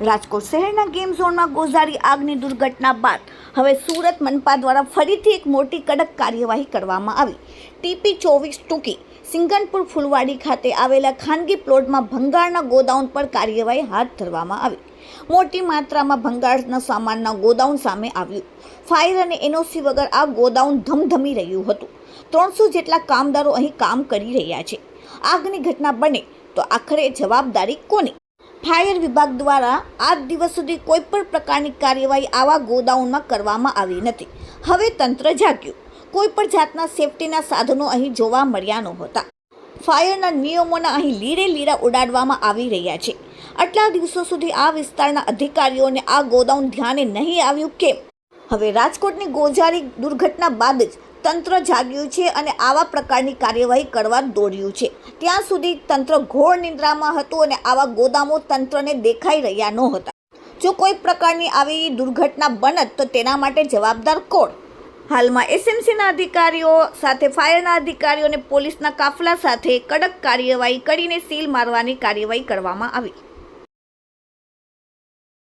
રાજકોટ શહેરના ગેમ ઝોનમાં ગોઝારી આગની દુર્ઘટના બાદ હવે સુરત મનપા દ્વારા ફરીથી એક મોટી કડક કાર્યવાહી કરવામાં આવી. ટીપી ચોવીસ ટૂંકી સિંગનપુર ફુલવાડી ખાતે આવેલા ખાનગી પ્લોટમાં ભંગારના ગોડાઉન પર કાર્યવાહી હાથ ધરવામાં આવી. મોટી માત્રામાં ભંગારના સામાનના ગોડાઉન સામે આવ્યું. ફાયર અને એનઓસી વગર આ ગોડાઉન ધમધમી રહ્યું હતું. ત્રણસો જેટલા કામદારો અહીં કામ કરી રહ્યા છે. આગની ઘટના બને તો આખરે જવાબદારી કોની? ફાયર વિભાગ દ્વારા આજ દિવસ સુધી કોઈ પણ પ્રકારની કાર્યવાહી આવા ગોડાઉનમાં કરવામાં આવી નથી. હવે તંત્ર જાગ્યું. કોઈ પણ જાતના સેફટીના સાધનો અહીં જોવા મળ્યા નહોતા. ફાયરના નિયમોના અહીં લીરે લીરા ઉડાડવામાં આવી રહ્યા છે. આટલા દિવસો સુધી આ વિસ્તારના અધિકારીઓને આ ગોડાઉન ધ્યાને નહીં આવ્યું કેમ? હવે રાજકોટની ગોજારી દુર્ઘટના બાદ જ તંત્ર જાગ્યું છે અને આવા પ્રકારની કાર્યવાહી કરવા દોડ્યું છે. ત્યાં સુધી તંત્ર ઘોર નિંદ્રામાં હતું અને આવા ગોદામો તંત્રને દેખાઈ રહ્યા નહોતા જો કોઈ પ્રકારની આવી દુર્ઘટના બનત તો તેના માટે જવાબદાર કોણ? હાલમાં એસએમસીના અધિકારીઓ સાથે, ફાયરના અધિકારીઓ અને પોલીસના કાફલા સાથે કડક કાર્યવાહી કરીને સીલ મારવાની કાર્યવાહી કરવામાં આવી.